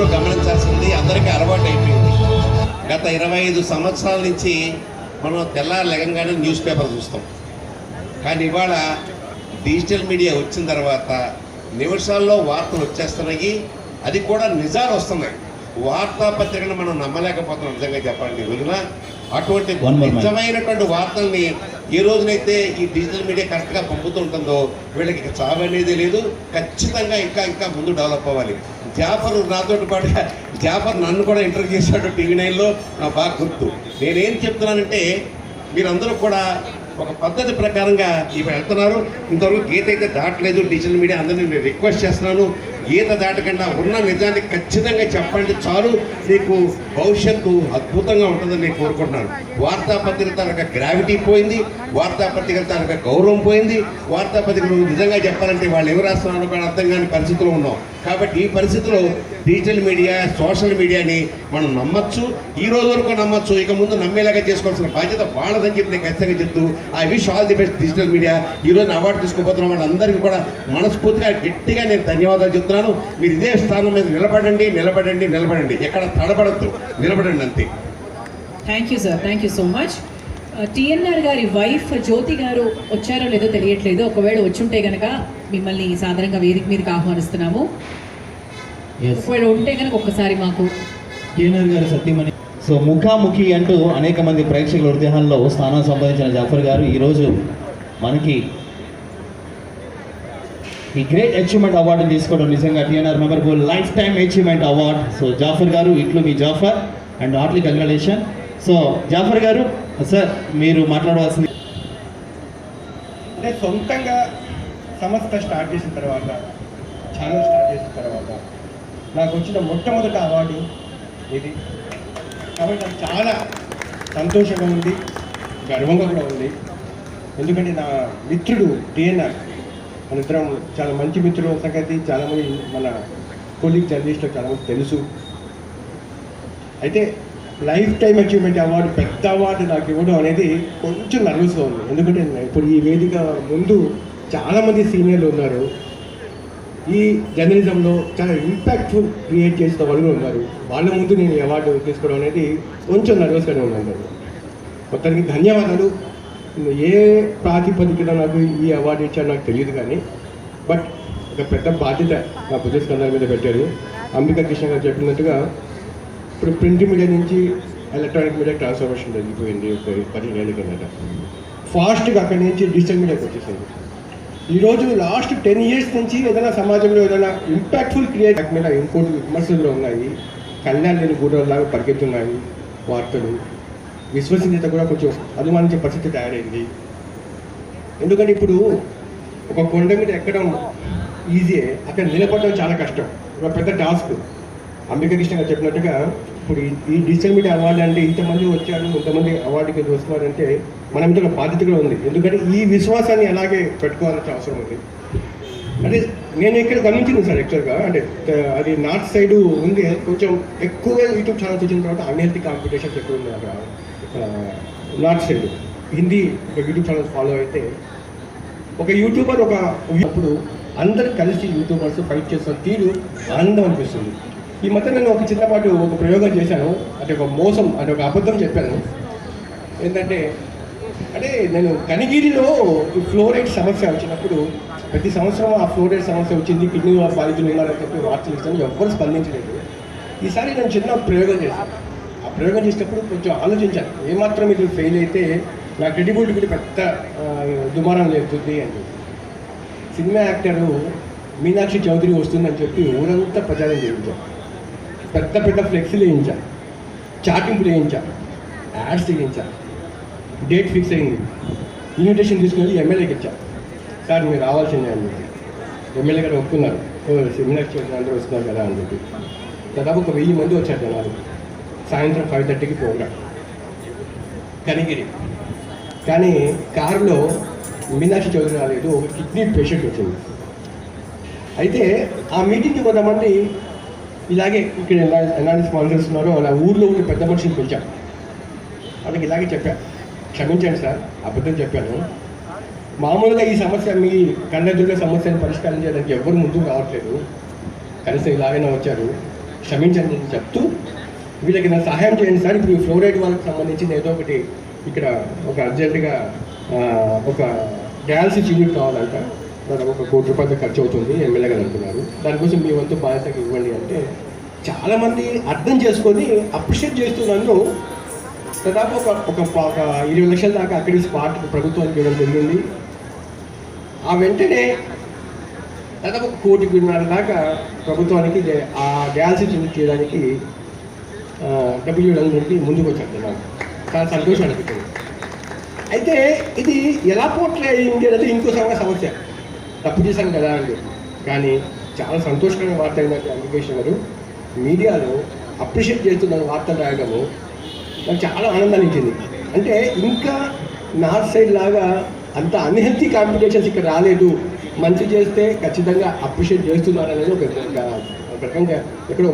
అందరూ గమనించాల్సింది అందరికీ అలవాటు అయిపోయింది. గత ఇరవై ఐదు సంవత్సరాల నుంచి మనం తెల్లారు లెగంగానే న్యూస్ పేపర్ చూస్తాం. కానీ ఇవాళ డిజిటల్ మీడియా వచ్చిన తర్వాత నిమిషాల్లో వార్తలు వచ్చేస్తున్నాయి అది కూడా నిజాలు వస్తున్నాయి. వార్తాపత్రికను మనం నమ్మలేకపోతున్నాం నిజంగా చెప్పండి రోజున అటువంటి. నిజమైనటువంటి వార్తల్ని ఏ రోజునైతే ఈ డిజిటల్ మీడియా కరెక్ట్గా పంపుతుంటుందో వీళ్ళకి చావు అనేది లేదు. ఖచ్చితంగా ఇంకా ఇంకా ముందు డెవలప్ అవ్వాలి. జాఫర్ నాతో పాటు జాఫర్ నన్ను కూడా ఇంటర్వ్యూ చేశాడు టీవీ నైన్లో నాకు బాగా గుర్తు. నేనేం చెప్తున్నానంటే మీరందరూ కూడా ఒక పద్ధతి ప్రకారంగా ఇవి వెళ్తున్నారు. ఇంతవరకు గీత అయితే దాటలేదు డిజిటల్ మీడియా అందరినీ నేను రిక్వెస్ట్ చేస్తున్నాను. గీత దాటకుండా ఉన్న నిజాన్ని ఖచ్చితంగా చెప్పండి చాలు. నీకు భవిష్యత్తు అద్భుతంగా ఉంటుందని నేను కోరుకుంటున్నాను. వార్తాపత్రిక తాలూకా గ్రావిటీ పోయింది. వార్తాపత్రిక తాలూకా గౌరవం పోయింది. వార్తాపత్రికలు నిజంగా చెప్పాలంటే వాళ్ళు ఎవరు రాస్తున్నారో కూడా అర్థం కాని పరిస్థితిలో ఉన్నాం. కాబట్టి ఈ పరిస్థితిలో డిజిటల్ మీడియా సోషల్ మీడియాని మనం నమ్మచ్చు. ఈ రోజు వరకు నమ్మచ్చు. ఇక ముందు నమ్మేలాగా చేసుకోవాల్సిన బాధ్యత వాళ్ళదని చెప్పి నేను ఖచ్చితంగా చెప్తూ I wish all the best digital media ఈ రోజు అవార్డు తీసుకోబోతున్న వాళ్ళందరికీ కూడా మనస్ఫూర్తిగా గట్టిగా నేను ధన్యవాదాలు చెప్తున్నాను మీరు ఇదే స్థానం మీద నిలబడండి నిలబడండి నిలబడండి. ఎక్కడ తడబడద్దు. నిలబడండి అంతే. Thank you sir thank you so much TNR గారి వైఫ్ జ్యోతి గారు వచ్చారో లేదో తెలియట్లేదు. ఒకవేళ వచ్చుంటే గనక మిమ్మల్ని సాధారణంగా వేదిక మీదకి ఆహ్వానిస్తున్నాము. ఎస్ ఒకవేళ ఉంటే గనక ఒక్కసారి మాకు కేఎన్ఆర్ గారు సత్యమణి. సో ముఖాముఖి అంటూ అనేక మంది ప్రేక్షకుల హృదయాల్లో స్థానం సంపాదించిన జాఫర్ గారు ఈరోజు మనకి ఈ గ్రేట్ అచీవ్మెంట్ అవార్డు తీసుకోవడం నిజంగా TNR memorable life time achievement award. So Jafar గారు ఇట్లు మీ Jafar. And heartly congratulation. So Jafar గారు సార్ మీరు మాట్లాడవలసింది. అంటే సొంతంగా సంస్థ స్టార్ట్ చేసిన తర్వాత ఛానల్ స్టార్ట్ చేసిన తర్వాత నాకు వచ్చిన మొట్టమొదటి అవార్డు ఇది కాబట్టి నాకు చాలా సంతోషంగా ఉంది గర్వంగా కూడా ఉంది. ఎందుకంటే నా మిత్రుడు టీఎన్ఆర్. మనిద్దరం చాలా మంచి మిత్రుడు సంగతి చాలామంది మన కొలీగ్ జర్నలిస్ట్లో చాలామంది తెలుసు. అయితే లైఫ్ టైం అచీవ్మెంట్ అవార్డు పెద్ద అవార్డు నాకు ఇవ్వడం అనేది కొంచెం నర్వస్గా ఉంది. ఎందుకంటే ఇప్పుడు ఈ వేదిక ముందు చాలామంది సీనియర్లు ఉన్నారు. ఈ జర్నలిజంలో చాలా ఇంపాక్ట్ఫుల్ క్రియేట్ చేసిన వాళ్ళు ఉన్నారు. వాళ్ళ ముందు నేను ఈ అవార్డు తీసుకోవడం అనేది కొంచెం నర్వస్గానే ఉన్నాను. మొత్తానికి ధన్యవాదాలు. ఏ ప్రాతిపదికన నాకు ఈ అవార్డు ఇచ్చారో నాకు తెలియదు కానీ బట్ ఒక పెద్ద బాధ్యత నా భుజస్కంధాల మీద పెట్టారు. అంబికా కృష్ణ గారు చెప్పినట్టుగా ఇప్పుడు ప్రింట్ మీడియా నుంచి ఎలక్ట్రానిక్ మీడియా ట్రాన్స్ఫర్మేషన్ జరిగిపోయింది ఒక పదిహేను ఏళ్ళ కిందట. ఫాస్ట్గా అక్కడి నుంచి డిజిటల్ మీడియాకి వచ్చేసింది. ఈరోజు లాస్ట్ టెన్ ఇయర్స్ నుంచి ఏదైనా సమాజంలో ఏదైనా ఇంపాక్ట్ఫుల్ క్రియేట్ మీద ఇంకోటి విమర్శలు ఉన్నాయి. కళ్యాణ్ లేని గూడలాగా పరిగెత్తున్నాయి వార్తలు. విశ్వసనీయత కూడా కొంచెం అనుమానించే పరిస్థితి తయారైంది. ఎందుకంటే ఇప్పుడు ఒక కొండ మీద ఎక్కడం ఈజీయే అక్కడ నిలబడడం చాలా కష్టం. ఒక పెద్ద టాస్క్ అంబికకృష్ణ గారు చెప్పినట్టుగా ఇప్పుడు ఈ- డిజిటల్ మీడియా అవార్డు అంటే ఇంతమంది వచ్చారు ఇంతమంది అవార్డుకి వస్తున్నారంటే మన మీద బాధ్యత కూడా ఉంది. ఎందుకంటే ఈ విశ్వాసాన్ని అలాగే పెట్టుకోవాల్సిన అవసరం ఉంది. అంటే నేను ఇక్కడ గమనించింది సార్ యాక్చువల్గా అంటే అది నార్త్ సైడ్ ఉంది కొంచెం ఎక్కువగా యూట్యూబ్ ఛానల్స్ వచ్చిన తర్వాత అన్హెల్తీ కాంపిటీషన్స్ ఎక్కువ ఉన్నాయి అక్కడ. ఆ, నార్త్ సైడ్ హిందీ ఒక యూట్యూబ్ ఛానల్స్ ఫాలో అయితే ఒక యూట్యూబర్ ఒక అప్పుడు అందరు కలిసి యూట్యూబర్స్ ఫైట్ చేస్తున్న తీరు ఆనందం అనిపిస్తుంది. ఈ మధ్య నేను ఒక చిన్నపాటు ఒక ప్రయోగం చేశాను. అంటే ఒక మోసం అంటే ఒక అబద్ధం చెప్పాను. ఏంటంటే అంటే నేను కనిగిరిలో ఫ్లోరైడ్ సమస్య వచ్చినప్పుడు ప్రతి సంవత్సరం ఆ ఫ్లోరైడ్ సమస్య వచ్చింది కిడ్నీ బాధితులు ఉన్నారని చెప్పి వార్తలు ఇస్తాను. ఎవ్వరు స్పందించలేదు. ఈసారి నేను చిన్న ప్రయోగం చేశాను. ప్రయోగం చేసేటప్పుడు కొంచెం ఆలోచించాను ఏమాత్రం ఇది ఫెయిల్ అయితే నా క్రెడిబిలిటీ కూడా పెద్ద దుమారం లేస్తుంది అని చెప్పి. సినిమా యాక్టరు మీనాక్షి చౌదరి వస్తుందని చెప్పి ఊరంతా ప్రచారం చేయించాను పెద్ద పెద్ద ఫ్లెక్సీలు వేయించాను చాటింపులు వేయించాను యాడ్స్ వేయించాను డేట్ ఫిక్స్ అయింది. ఇన్విటేషన్ తీసుకుని ఎమ్మెల్యేకి ఇచ్చాను సార్ మీరు రావాల్సిందే అని చెప్పి. ఎమ్మెల్యే గారు ఒప్పుకున్నారు. ఓ మీనాక్షి చౌదరి అందరూ వస్తున్నారు కదా అని చెప్పి. దాదాపు ఒక వెయ్యి మంది వచ్చారు జనాలు. సాయంత్రం ఫైవ్ థర్టీకి ప్రోగ్రామ్ కనిగిరి. కానీ కారులో మీనాక్షి చౌదరి రాలేదు ఒక కిడ్నీ పేషెంట్ వచ్చింది. అయితే ఆ మీటింగ్కి కొంతమంది ఇలాగే ఇక్కడ ఎలా- ఎలాంటి స్పాన్సర్స్ ఉన్నారో అలా ఊర్లో ఉన్న పెద్ద మనిషిని పిలిచాం. వాళ్ళకి ఇలాగే చెప్పా. క్షమించండి సార్ అబద్ధం చెప్పాను. మామూలుగా ఈ సమస్య మీ కళ్ళెదురుగా సమస్యను పరిష్కారం చేయడానికి ఎవరు ముందుకు రావట్లేదు. కనీసం ఇలాగైనా వచ్చారు. క్షమించండి అని చెప్తూ వీళ్ళకి నా సహాయం చేయండి సార్. ఇప్పుడు ఈ ఫ్లోరైడ్ వాళ్ళకి సంబంధించిన ఏదో ఒకటి ఇక్కడ ఒక అర్జెంటుగా ఒక డయాలసిస్ యూనిట్ కావాలంట. దాదాపు ఒక కోటి రూపాయలు ఖర్చు అవుతుంది ఎమ్మెల్యే గారు అంటున్నారు. దానికోసం మీ వంతు బాధ్యతగా ఇవ్వండి అంటే చాలామంది అర్థం చేసుకొని అప్రిషియేట్ చేస్తూ నన్ను దాదాపు ఒక ఒక ఒక ఇరవై లక్షల దాకా అక్కడి స్పాట్ ప్రభుత్వానికి ఇవ్వడం జరిగింది. ఆ వెంటనే దాదాపు ఒక కోటిన్నర దాకా ప్రభుత్వానికి ఆ డయాలసిస్ యూనిట్ చేయడానికి డబ్బులు ఇవ్వడానికి ముందుకు వచ్చారు నాకు చాలా సంతోషం అనిపించింది అయితే ఇది ఎలా పోట్లే అయింది అనేది ఇంకో సంగ సమస్య. తప్పు చేశాం కదా అండి కానీ చాలా సంతోషకరమైన వార్త ఏంటంటే అప్లికేషన్ గారు మీడియాలో అప్రిషియేట్ చేస్తున్న వార్తలు రాయడము నాకు చాలా ఆనందాన్ని ఇచ్చింది అంటే ఇంకా నార్త్ సైడ్ లాగా అంత అన్హెల్తీ కాంపిటీషన్స్ ఇక్కడ రాలేదు. మంచి చేస్తే ఖచ్చితంగా అప్రిషియేట్ చేస్తున్నారు అనేది ఒక ఒక రకంగా ఎక్కడో